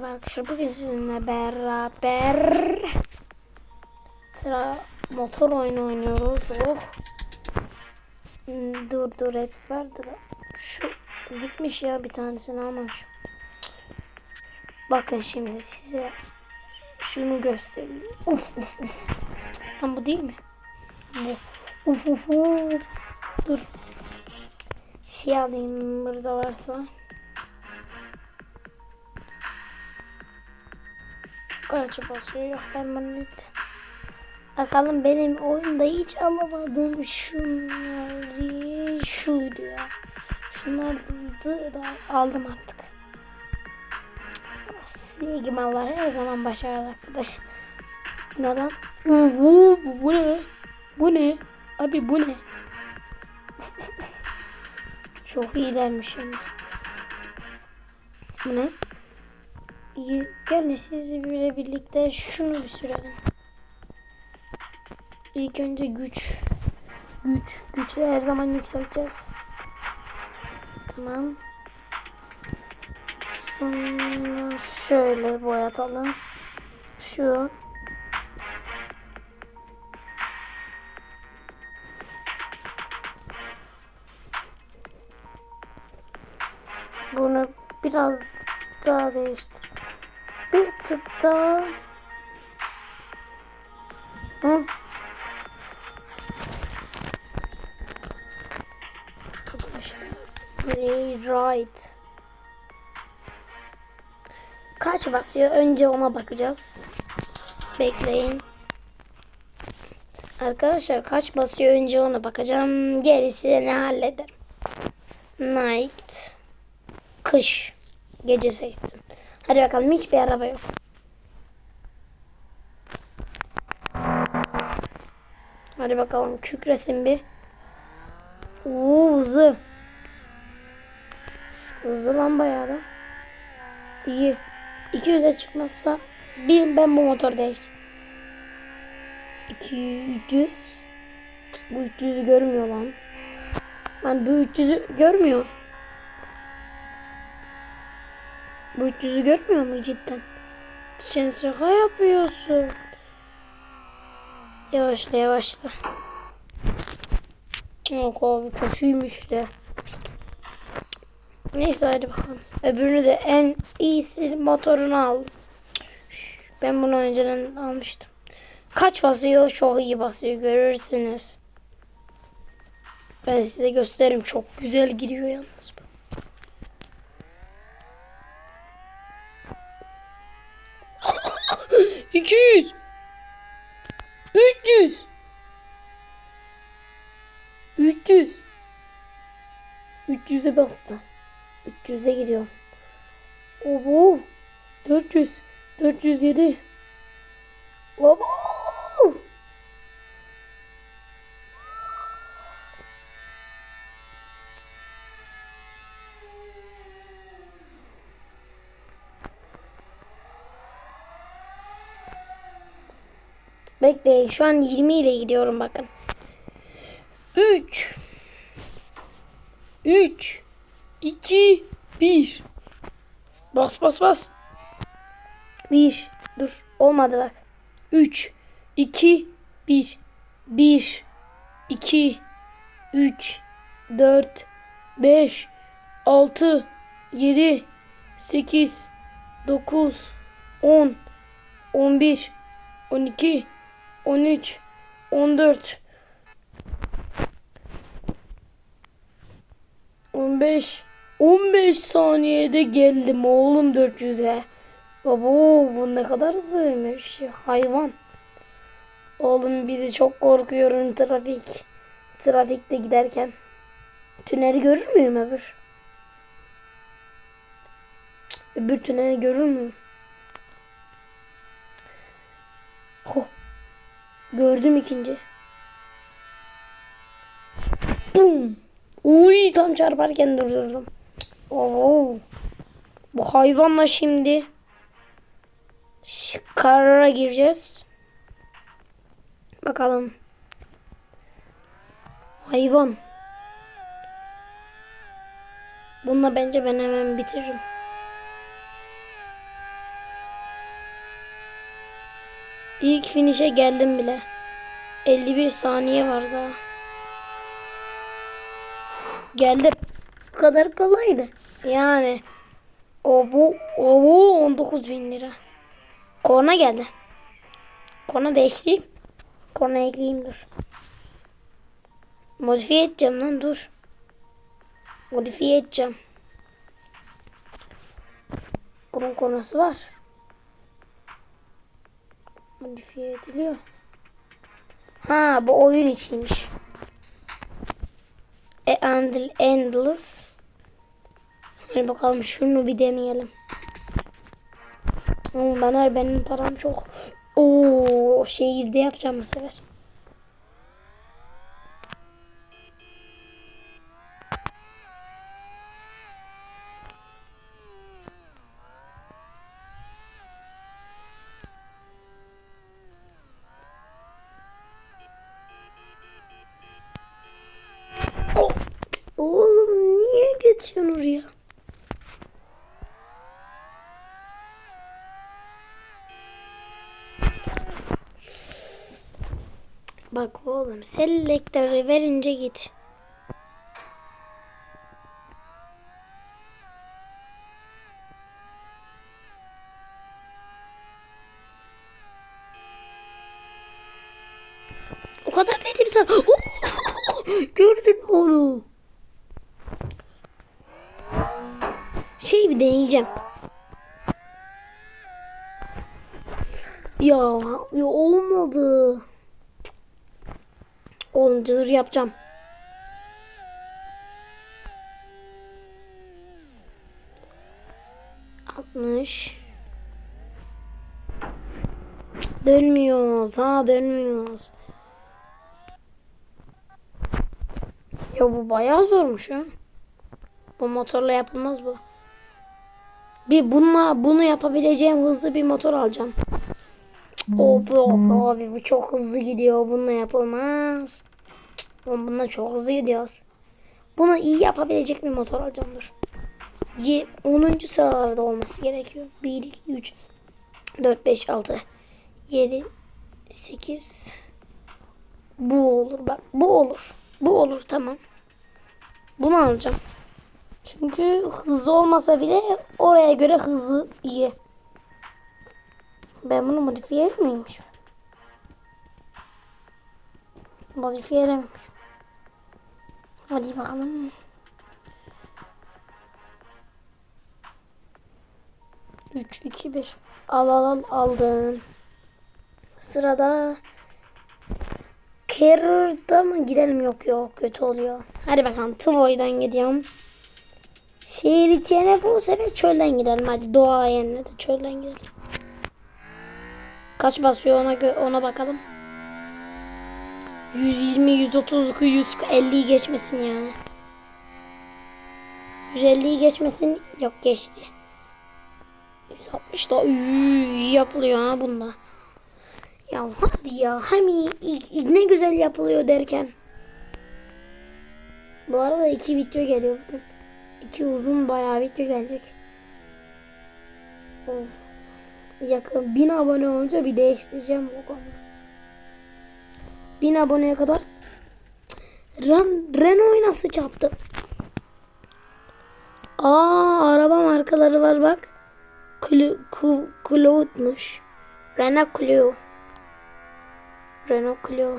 Arkadaşlar bugün sizinle beraber sıra motor oyunu oynuyoruz. Oh. Hmm, Dur dur hepsi vardı da. Şu gitmiş ya bir tanesini almamış. Bakın şimdi size şunu göstereyim. Uf uf uf. Lan bu değil mi? Bu. Uf uf uf. Dur. Şey alayım burada varsa. Kaç basıyor yok ben bunu. Bakalım benim oyunda hiç alamadığım şunları şuydu ya. Şunlardı da aldım artık. Silgi mallar her zaman başarılı arkadaş. Neden? Bu, bu ne? Bu ne? Abi bu ne? Çok iyilermiş yalnız. Bu ne? Gelin sizle birlikte şunu bir sürelim. İlk önce güç. Güç. Güçle her zaman yükselteceğiz. Tamam. Sonra şöyle boyatalım. Şu. Bunu biraz daha değiştir. Daha. Hı? Rewrite. Kaç basıyor? Önce ona bakacağız. Bekleyin. Arkadaşlar kaç basıyor? Önce ona bakacağım. Gerisini hallederim. Night. Kış. Gece seçtim. Hadi bakalım hiçbir araba yok. Hadi bakalım kükresin bir. Oo hızlı. Hızlı lan bayağı da. İyi. 200'e çıkmazsa bir ben bu motor değil. 200 Bu 300'ü görmüyor lan. Ben bu 300'ü görmüyor. Bu 300'ü görmüyor mu cidden? Sen şaka yapıyorsun. Yavaşla yavaşla. Yok abi kötüymüş de. Neyse hadi bakalım. Öbürünü de en iyisi motorunu al. Ben bunu önceden almıştım. Kaç basıyor? Çok iyi basıyor. Görürsünüz. Ben size gösteririm. Çok güzel gidiyor yalnız bu. İki yüz. Üç yüz. Üç yüz. Üç yüze bastı. Üç yüze gidiyor. Obo. Dört yüz. Dört yüz yedi. Obo. Bekleyin şu an 20 ile gidiyorum bakın. 3 3 2 1 Bas bas bas. 1 Dur olmadı bak. 3 2 1 1 2 3 4 5 6 7 8 9 10 11 12 13 14 15 15 saniyede geldim oğlum 400'e. Baba bu ne kadar hızlıymış. Hayvan. Oğlum bizi çok korkuyorum trafik. Trafikte giderken. Tüneli görür müyüm öbür? Öbür tüneli görür müyüm? Oh. Gördüm ikinci. Bum. Uy tam çarparken durdurdum. Oo. Bu hayvanla şimdi karara gireceğiz. Bakalım. Hayvan. Bununla bence ben hemen bitiririm. İlk finish'e geldim bile. 51 saniye var daha. Geldim. Bu kadar kolaydı. Yani. O bu, o bu 19 bin lira. Korna geldi. Korna değiştireyim. Korna ekleyeyim dur. Modifiye edeceğim lan dur. Modifiye edeceğim. Bunun kornası var. Modifiye ediliyor. Ha bu oyun içiymiş. E, Endl Endless. Hadi bakalım şunu bir deneyelim. Ama ben her benim param çok. Oo şehirde yapacağım bu sefer. Oh, Oğlum geçiyorsun oraya? Bak oğlum selektörü verince git. O kadar dedim sana. Gördün mü onu? Şey bir deneyeceğim. Ya, ya olmadı. Cılır yapacağım. Altmış. Dönmüyoruz. Ha dönmüyoruz. Ya bu bayağı zormuş ya. Bu motorla yapılmaz bu. Bir bununla bunu yapabileceğim hızlı bir motor alacağım. O bu abi bu çok hızlı gidiyor. Bununla yapılmaz. Oğlum bununla çok hızlı gidiyoruz. Bunu iyi yapabilecek bir motor alacağım dur. Ye- 10. sıralarda olması gerekiyor. 1, 2, 3, 4, 5, 6, 7, 8. Bu olur bak. Bu olur. Bu olur tamam. Bunu alacağım. Çünkü hızlı olmasa bile oraya göre hızı iyi. Ben bunu modifiye miymiş? Modifiye edememiş. Hadi bakalım. Üç, iki, bir. Al al al aldım. Sırada Carrier'da mı gidelim yok yok kötü oluyor. Hadi bakalım Tuvoy'dan gidiyorum. Şehir içine bu sefer çölden gidelim. Hadi doğa yerine de çölden gidelim. Kaç basıyor ona ona bakalım. 120, 130, 150'yi geçmesin yani. 150'yi geçmesin. Yok geçti. 160 da iyi yapılıyor ha bunda. Ya hadi ya. Hem iyi- iyi- ne güzel yapılıyor derken. Bu arada iki video geliyor bugün. İki uzun bayağı video gelecek. Of. Yakın 1000 abone olunca bir değiştireceğim bu konu. 1000 aboneye kadar Ren, Renault'u nasıl çarptım? Aa araba markaları var bak. Clu, Clu, Cloud'muş. Renault Clio. Renault Clio.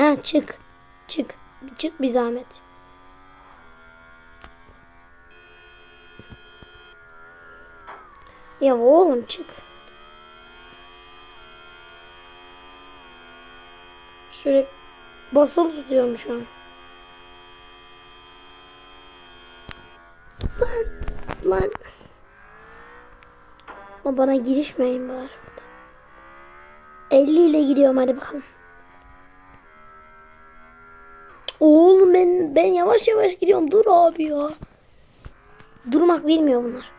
Ha çık. Çık. Çık bir zahmet. Ya oğlum çık. Sürekli basılı tutuyorum şu an. Lan lan. Ama bana girişmeyin bari. 50 ile gidiyorum hadi bakalım. Oğlum ben yavaş yavaş gidiyorum. Dur abi ya. Durmak bilmiyor bunlar.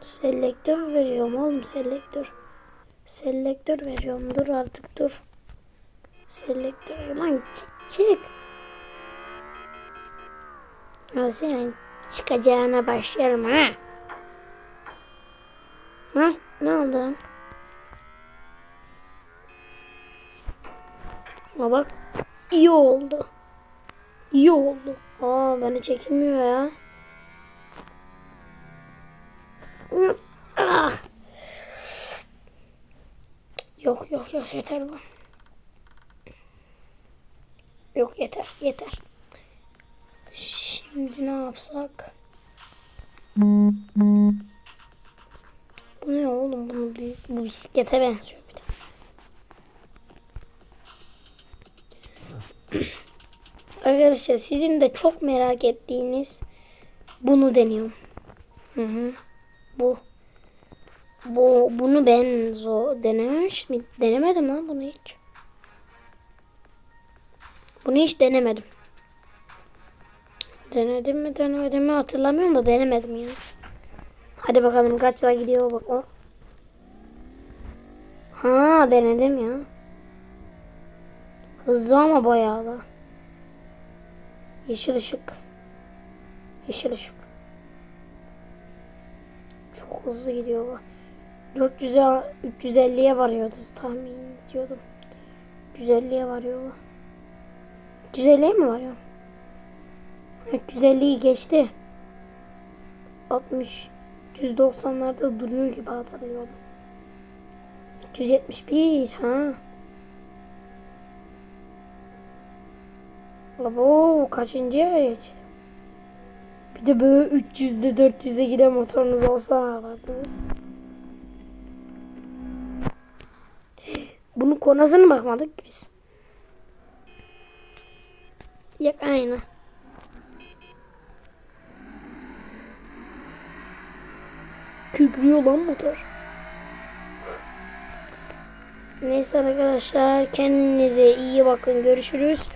Selektör veriyorum oğlum selektör. Selektör veriyorum. Dur artık dur. Selektör. Lan çık çık. O senin çıkacağına başlarım ha. Ha? Ne oldu? Ama bak iyi oldu. İyi oldu. Aa beni çekilmiyor ya. Ah. Yok yok yok yeter bu. Yok yeter yeter. Şimdi ne yapsak? Bu ne oğlum? Bunu büyük bu bisiklete benziyor bir de. Arkadaşlar sizin de çok merak ettiğiniz bunu deniyorum. Hı hı. Bu. Bu bunu ben zor denemiş mi? Denemedim lan bunu hiç. Bunu hiç denemedim. Denedim mi denemedim mi hatırlamıyorum da denemedim ya. Hadi bakalım kaçla gidiyor bak o. Ha denedim ya. Hızlı ama bayağı da. Yeşil ışık. Yeşil ışık. Çok hızlı gidiyor bak. 400'e 350'ye varıyordu tahmin ediyordum. 350'ye varıyor bu. 350'ye mi varıyor? 350'yi geçti. 60 190'larda duruyor gibi hatırlıyorum. 371 ha. Abo kaçıncıya geç? Bir de böyle 300'de 400'e giden motorunuz olsa ne yapardınız? Bunun konasını bakmadık biz. Yap aynı. Kükrüyor lan motor. Neyse arkadaşlar kendinize iyi bakın görüşürüz.